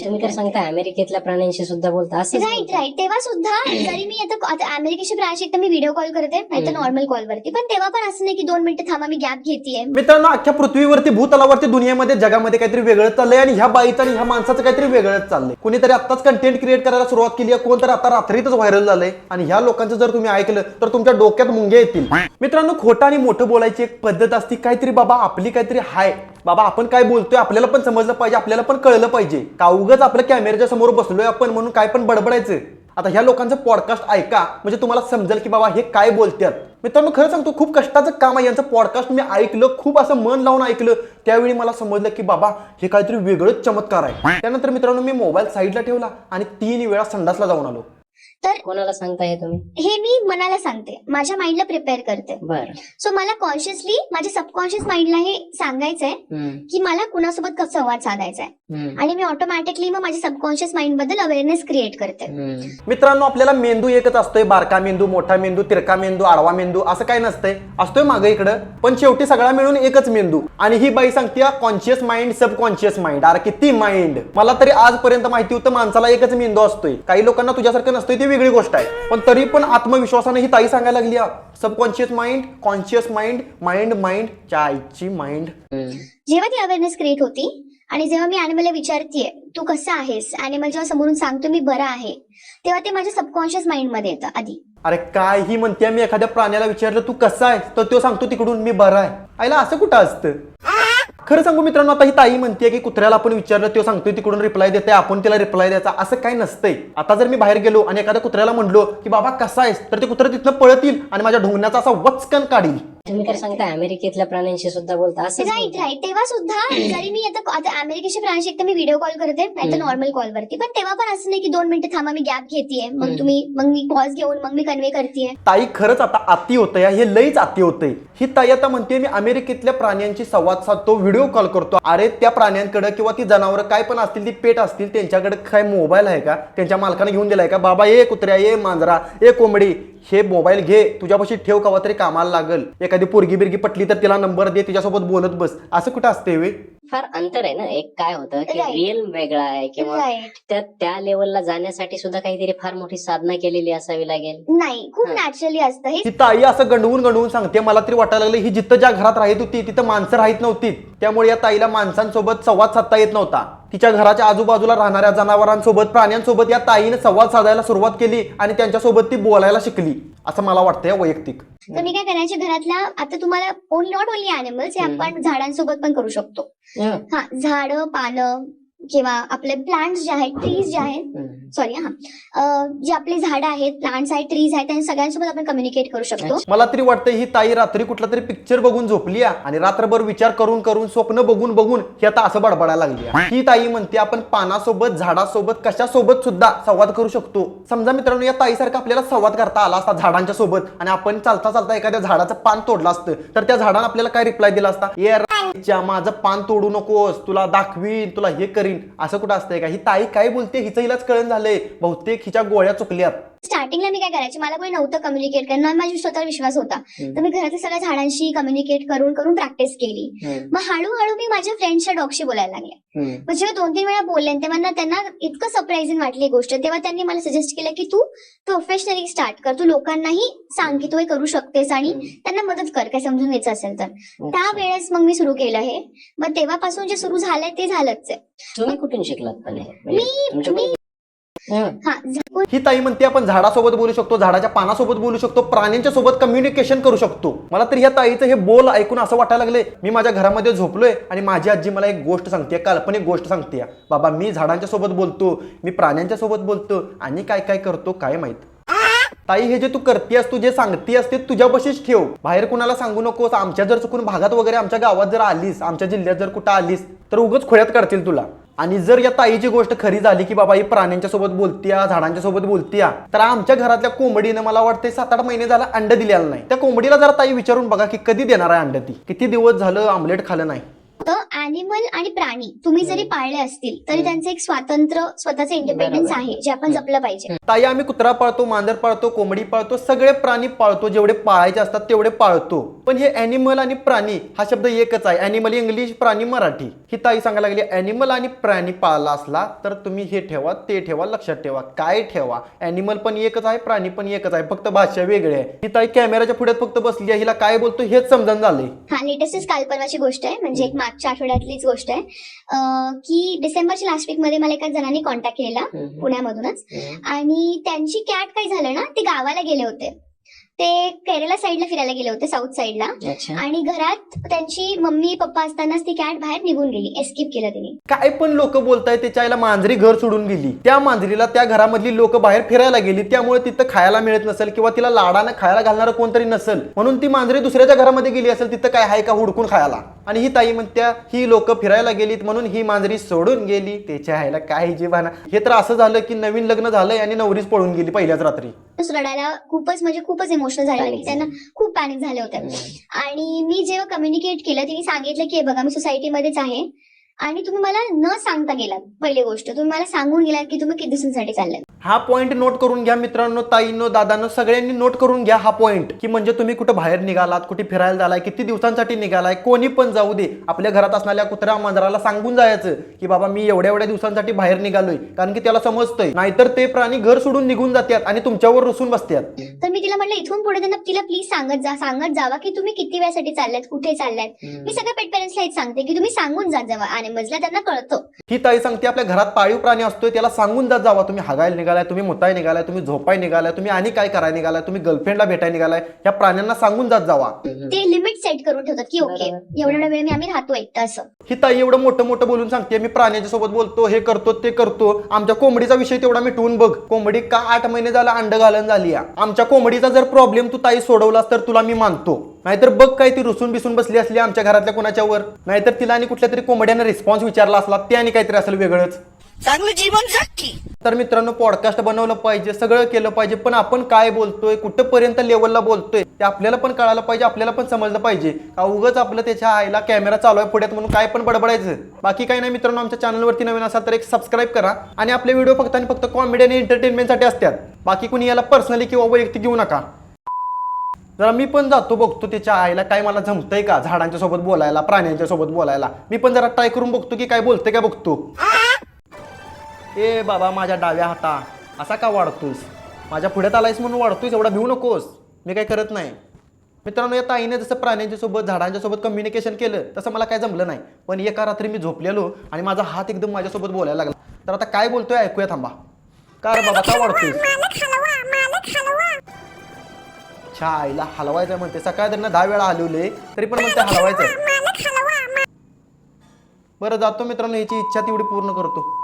तुम्ही तर सांगता अमेरिकेतल्या प्राण्यांशी सुद्धा बोलता असं राईट राईट तेव्हा सुद्धा जरी मी आता आता अमेरिकेची ब्रांच एकदा मी व्हिडिओ कॉल करते नाही तर हम्म. नॉर्मल कॉलवरती पण तेव्हा पण असं नाही की दोन मिनिटं थांबा मी गॅप घेतेय. मित्रांनो अख्ख्या पृथ्वीवरती भूतलावरती दुनियेमध्ये जगामध्ये काहीतरी वेगळं चाललंय आणि ह्या बाईचं आणि ह्या माणसाचं काहीतरी वेगळंच चाललंय. कोणीतरी आत्ताच कंटेंट क्रिएट करायला सुरुवात केली आहे कोण तर आता रात्रीतच व्हायरल झालंय. आणि ह्या लोकांचं जर तुम्ही ऐकलं तर तुमच्या डोक्यात मुंगे येतील. मित्रांनो खोटं आणि मोठं बोलायची एक पद्धत असती काहीतरी बाबा आपली काहीतरी हाय. बाबा आपण काय बोलतोय आपल्याला पण समजलं पाहिजे आपल्याला पण कळलं पाहिजे. का उगच आपल्या कॅमेऱ्याच्या समोर बसलोय आपण म्हणून काय पण बडबडायचं. आता ह्या लोकांचं पॉडकास्ट ऐका. म्हणजे तुम्हाला समजेल की बाबा हे काय बोलतात मित्रांनो खरं सांगतो खूप कष्टाचं काम आहे यांचं पॉडकास्ट मी ऐकलं खूप असं मन लावून ऐकलं. त्यावेळी मला समजलं की बाबा हे काहीतरी वेगळंच चमत्कार आहे. त्यानंतर मित्रांनो मी मोबाईल साईडला ठेवला आणि तीन वेळा संडासला जाऊन आलो. तर कोणाला सांगता हे तुम्ही? हे मी मनाला सांगते. माझ्या माइंडला प्रिपेअर करते. बर. सो मला कॉन्शियसली माझ्या सबकॉन्शियस माइंडला हे सांगायचंय की मला कुणासोबत कसं संवाद साधायचा आहे आणि मी ऑटोमॅटिकली मग माझ्या सबकॉन्शियस माइंडबद्दल अवेअरनेस क्रिएट करते. मित्रांनो आपल्याला मेंदू एकच असतोय. बारका मेंदू मोठा मेंदू तिरका मेंदू आडवा मेंदू असं काय नसतंय. असतोय मागे इकडं. पण शेवटी सगळा मिळून एकच मेंदू. आणि ही बाई सांगते कॉन्शियस माइंड सबकॉन्शियस माइंड अरे किती माइंड मला तरी आजपर्यंत माहिती होतं माणसाला एकच मेंदू असतोय. काही लोकांना तुझ्यासारखं नसतंय ती वेगळी गोष्ट आहे. पण तरी पण आत्मविश्वासाने ही ताई सांगायला लागली subconscious mind conscious mind mind mind आईची माइंड जेव्हा ती अवेअरनेस क्रिएट होती आणि जेव्हा मी अॅनिमलला विचारतीये तू कसं आहेस? अॅनिमल जेव्हा समोरून सांगतो मी बरं आहे तेव्हा ते माझ्या सबकॉन्शियस माइंडमध्ये येतं आधी. अरे काय ही म्हणते मी एखाद्या प्राण्याला विचारलं तू कसा आहे तर तो सांगतो तिकडून मी बरा आहे. आईला असं कुठं असतं? खरं सांगू मित्रांनो आता ही ताई म्हणते की कुत्र्याला आपण विचारलं तो सांगतोय तिकडून रिप्लाय देते आपण तिला रिप्लाय द्यायचा असं काय नसतंय. आता जर मी बाहेर गेलो आणि एखाद्या कुत्र्याला म्हणलो की बाबा कसा आहेस? तर ते कुत्रं तिथनं पळतील आणि माझ्या ढोंगण्याचा असा वचकन काढील. तुम्ही तर सांगता अमेरिकेतल्या प्राण्यांशी सुद्धा बोलता असं राईट राईट तेव्हा सुद्धा जरी मी आता आता अमेरिकेची ब्रांच एकदा मी व्हिडिओ कॉल करते. नाही तर. नॉर्मल कॉलवरती पण तेव्हा पण असं नाही की दोन मिनिटं थांबा मी गॅप घेतेय. मग. तुम्ही मग मी पॉज घेऊन मग मी कन्वे करतेय. ताई खरंच आता अति होतं या हे लईच अति होतंय. ही ताई आता म्हणते मी अमेरिकेतल्या प्राण्यांशी संवाद साधतो व्हिडिओ कॉल करतो. अरे त्या प्राण्यांकडे किंवा ती जनावरं काय पण असतील ती पेट असतील त्यांच्याकडे काय मोबाईल आहे का? त्यांच्या मालकाने घेऊन दिलाय का? बाबा ए कुत्र्या ए मांजरा ए कोंबडी हे मोबाईल घे तुझ्यापाशी ठेव कवा तरी कामाला लागल. एखादी पोरगी बिरगी पटली तर तिला नंबर दे तिच्यासोबत बोलत बस. असं कुठं असते वे? फार अंतर आहे ना एक काय होतं की Right. रिअल वेगळा आहे किंवा त्या त्या लेवलला जाण्यासाठी सुद्धा काहीतरी फार मोठी साधना केलेली असावी लागेल. नाही खूप. नॅचरली असतं. हे ती ताई असं गंडवून गंडवून सांगते मला तरी वाटायला लागलं ही जिथं ज्या घरात राहत होती तिथं माणसं राहत नव्हती. त्यामुळे या ताईला माणसांसोबत संवाद साधता येत नव्हता. तिच्या घराच्या आजूबाजूला राहणाऱ्या जनावरांसोबत प्राण्यांसोबत या ताईने संवाद साधायला सुरुवात केली आणि त्यांच्यासोबत ती बोलायला शिकली असं मला वाटतं या वैयक्तिक तर मी काय करायचे घरातल्या आता तुम्हाला ओनली नॉट ओनली अॅनिमल्स हे. आपण झाडांसोबत पण करू शकतो. हा झाडं पानं किंवा आपले प्लांट्स जे आहेत ट्रीज जे आहेत. सॉरी हा. जे आपले झाडं आहेत प्लांट्स आहेत ट्रीज आहेत त्यांच्या सगळ्यांसोबत आपण कम्युनिकेट करू शकतो. मला तरी वाटतं ही ताई रात्री कुठला तरी पिक्चर बघून झोपली आणि रात्रभर विचार करून करून स्वप्न बघून बघून ही आता असं बडबडायला लागली. ही. ताई म्हणते आपण पानासोबत झाडासोबत कशासोबत सुद्धा संवाद करू शकतो. समजा मित्रांनो या ताईसारखा आपल्याला संवाद करता आला असता झाडांच्या सोबत आणि आपण चालता चालता एखाद्या झाडाचं पान तोडलं असतं तर त्या झाडानं आपल्याला काय रिप्लाय दिला असता? च्या माझं पान तोडू नकोस तुला दाखवीन तुला हे करीन. असं कुठं असतंय का? ही ताई काय बोलते? हिचं हिलाच कळण झालंय. बहुतेक हिच्या गोळ्या चुकल्यात. स्टार्टिंगला मी काय करायचे? मला कोणी नव्हतं कम्युनिकेट करणं माझ्या स्वतःवर विश्वास होता. तर मी घरातल्या सगळ्या झाडांशी कम्युनिकेट करून करून प्रॅक्टिस केली. मग हळूहळू मी माझ्या फ्रेंड्सच्या डॉगशी बोलायला लागले. मग जेव्हा दोन तीन वेळा बोलले तेव्हा त्यांना इतकं सरप्राईझिंग वाटली गोष्ट तेव्हा त्यांनी मला सजेस्ट केलं की तू प्रोफेशनली स्टार्ट कर. तू लोकांनाही सांग की तू हे करू शकतेस आणि त्यांना मदत कर काय समजून घ्यायचं असेल तर. त्यावेळेस मग मी सुरू केलं हे. मग तेव्हापासून जे सुरू झालंय ते झालंच आहे. हे? म्हणजे मी- हं. ताई म्हणते आपण झाडासोबत बोलू शकतो झाडाच्या पानासोबत बोलू शकतो प्राण्यांच्या सोबत कम्युनिकेशन करू शकतो. मला तर ह्या ताईचं हे बोल ऐकून असं वाटायला लागले मी माझ्या घरामध्ये झोपलोय आणि माझी आजी मला एक गोष्ट सांगते काल्पनिक गोष्ट सांगते. बाबा मी झाडांच्या सोबत बोलतो मी प्राण्यांच्या सोबत बोलतो आणि काय काय करतो काय माहीत. ताई हे जे तू करतेस तू जे सांगतेस ते तुझ्यापाशीच ठेव. बाहेर कुणाला सांगू नकोस आमच्या जर चुकून भागात वगैरे आमच्या गावात जर आलीस आमच्या जिल्ह्यात जर कुठं आलीस तर उगच खोड्यात काढतील तुला. आणि जर या ताईची गोष्ट खरी झाली की बाबा ही प्राण्यांच्या सोबत बोलतीया झाडांच्या सोबत बोलतीया तर आमच्या घरातल्या कोंबडीनं मला वाटते सात आठ महिने झाला अंड दिलेलं नाही. त्या कोंबडीला जरा ताई विचारून बघा की कधी देणार आहे अंड ती? किती दिवस झालं आमलेट खाल्लं नाही? अॅनिमल आणि प्राणी तुम्ही जरी पाळले असतील तरी. त्यांचं एक स्वातंत्र्य स्वतःचं इंडिपेंडन्स. आहे जे आपण. जपलं पाहिजे. ताई आम्ही कुत्रा पाळतो मांजर पाळतो कोंबडी पाळतो सगळे प्राणी पाळतो जेवढे पाळायचे असतात तेवढे पाळतो. पण हे अॅनिमल आणि प्राणी हा शब्द एकच आहे. अॅनिमल इंग्लिश प्राणी मराठी. ही ताई सांगायला लागली अॅनिमल आणि प्राणी पाळला असला तर तुम्ही हे ठेवा ते ठेवा लक्षात ठेवा काय ठेवा? अॅनिमल पण एकच आहे प्राणी पण एकच आहे फक्त भाषा वेगळी आहे. ही ताई कॅमेराच्या पुढे फक्त बसली आहे हिला काय बोलतो हेच समजून झालंय. हा लेटेस्टच काल परवाची गोष्ट आहे म्हणजे एक मागच्या आठवड्यातलीच गोष्ट आहे. की डिसेंबरच्या लास्ट वीकमध्ये मला एका जणांनी कॉन्टॅक्ट केलेला. पुण्यामधूनच. आणि त्यांची कॅट काय झालं ना ते गावाला गेले होते. ते केरला साईडला फिरायला गेले होते साऊथ साईडला आणि घरात त्यांची मम्मी पप्पा असतानाच ती कॅट बाहेर निघून गेली एस्केप केलं तिने. काय पण लोक बोलताय त्याच्या आईला मांजरी घर सोडून गेली. त्या मांजरीला त्या घरामधली लोक बाहेर फिरायला गेली त्यामुळे तिथं खायला मिळत नसेल किंवा तिला लाडानं खायला घालणारं कोणतरी नसेल. म्हणून ती मांजरी दुसऱ्याच्या घरामध्ये गेली असेल तिथं काय आहे का हुडकून खायला? आणि ही ताई म्हणत्या ही लोक फिरायला गेलीत म्हणून ही मांजरी सोडून गेली त्याच्या आईला काय जीवाना. हे तर असं झालं की नवीन लग्न झालंय आणि नवरीच पळून गेली पहिल्याच रात्री. रडायला खूपच म्हणजे खूपच इमोशनल झाले होते. त्यांना खूप पॅनिक झाले होते. आणि मी जेव्हा कम्युनिकेट केलं तिने सांगितलं की हे बघा मी सोसायटीमध्येच आहे. आणि तुम्ही मला न सांगता गेलात पहिली गोष्ट. तुम्ही मला सांगून गेलात की तुम्ही किती दिवसांसाठी चाललात. हा पॉईंट नोट करून घ्या मित्रांनो ताईंनो दादांनो सगळ्यांनी नोट करून घ्या हा पॉईंट की म्हणजे तुम्ही कुठं बाहेर निघालात कुठे फिरायला झालाय किती दिवसांसाठी निघालाय कोणी पण जाऊ दे. आपल्या घरात असणाऱ्या कुत्र्या मांजराला सांगून जायचं की बाबा मी एवढ्या एवढ्या दिवसांसाठी बाहेर निघालोय कारण की त्याला समजतंय. नाहीतर ते प्राणी घर सोडून निघून जातात आणि तुमच्यावर रुसून बसतात. तर मी तिला म्हटलं इथून पुढे त्यांना तिला प्लीज सांगत जा सांगत जावा की तुम्ही किती वेळासाठी चाललात कुठे चाललात. मी सगळ्या पेट पेरेंट्सला हेच सांगते की तुम्ही सांगून जात जावा आणि मजला त्यांना कळतं. ही ताई सांगते आपल्या घरात पाळीव प्राणी असतोय त्याला सांगून जात जावा तुम्ही हागायला निघालाय तुम्ही मुताय निघालाय तुम्ही झोपाय निघालाय तुम्ही आणि काय करायला निघालाय तुम्ही गर्लफ्रेंडला भेटायला निघालाय या प्राण्यांना सांगून जात जावा. ते लिमिट सेट करून ठेवतात की ओके बरोबर. एवढा एवढा वेळ मी आम्ही राहतो एकटं असं. ही ताई एवढं मोठं मोठं बोलून सांगते मी प्राण्याच्या सोबत बोलतो हे करतो ते करतो. आमच्या कोंबडीचा विषय तेवढा मिटवून बघ. कोंबडी का आठ महिने झाला अंड घालन झाली. आमच्या कोंबडीचा जर प्रॉब्लेम तू ताई सोडवलास तर तुला मी मानतो. नाहीतर बघ काय ती रुसून बिसून बसली असली आमच्या घरातल्या कोणाच्या वर. नाहीतर तिला आणि कुठल्या तरी कोंबड्यानं रिस्पॉन्स विचारला असला ते आणि काहीतरी असेल वेगळंच. चांगलं जीवन तर मित्रांनो पॉडकास्ट बनवलं पाहिजे सगळं केलं पाहिजे पण आपण काय बोलतोय कुठंपर्यंत लेवलला बोलतोय ते आपल्याला पण कळायला पाहिजे आपल्याला पण समजलं पाहिजे. का उगच आपलं त्याच्या आईला कॅमेरा चालू आहे पुढ्यात म्हणून काय पण बडबडायचं. बाकी काही नाही मित्रांनो आमच्या चॅनलवरती नवीन असाल तर एक सबस्क्राईब करा आणि आपले व्हिडिओ फक्त आणि फक्त कॉमेडी आणि एंटरटेनमेंटसाठी असतात. बाकी कुणी याला पर्सनली किंवा वैयक्तिक घेऊ नका. जरा मी पण जातो बघतो त्याच्या आईला. काय मला जमतंय का? झाडांच्या सोबत बोलायला प्राण्यांच्या सोबत बोलायला. मी पण जरा ट्राय करून बघतो की काय बोलतंय का बघतो. ए बाबा माझ्या डाव्या हाता. असा का वाढतोस? माझ्या पुढ्यात आलायस म्हणून वाढतोयस एवढा भिवू नकोस. मी काय करत नाही. मित्रांनो या ताईने जसं प्राण्यांच्या सोबत झाडांच्या सोबत कम्युनिकेशन केलं तसं मला काय जमलं नाही. पण एका रात्री मी झोपलेलो आणि माझा हात एकदम माझ्यासोबत बोलायला लागला. तर आता काय बोलतोय ऐकूया थांबा. का रे बाबा का वाढतोय अच्छा आईला हलवायचं म्हणते. सकाळ त्यांना दहा वेळा हलवले तरी पण म्हणते हलवायचं बरं जातो मित्रांनो याची इच्छा तेवढी पूर्ण करतो.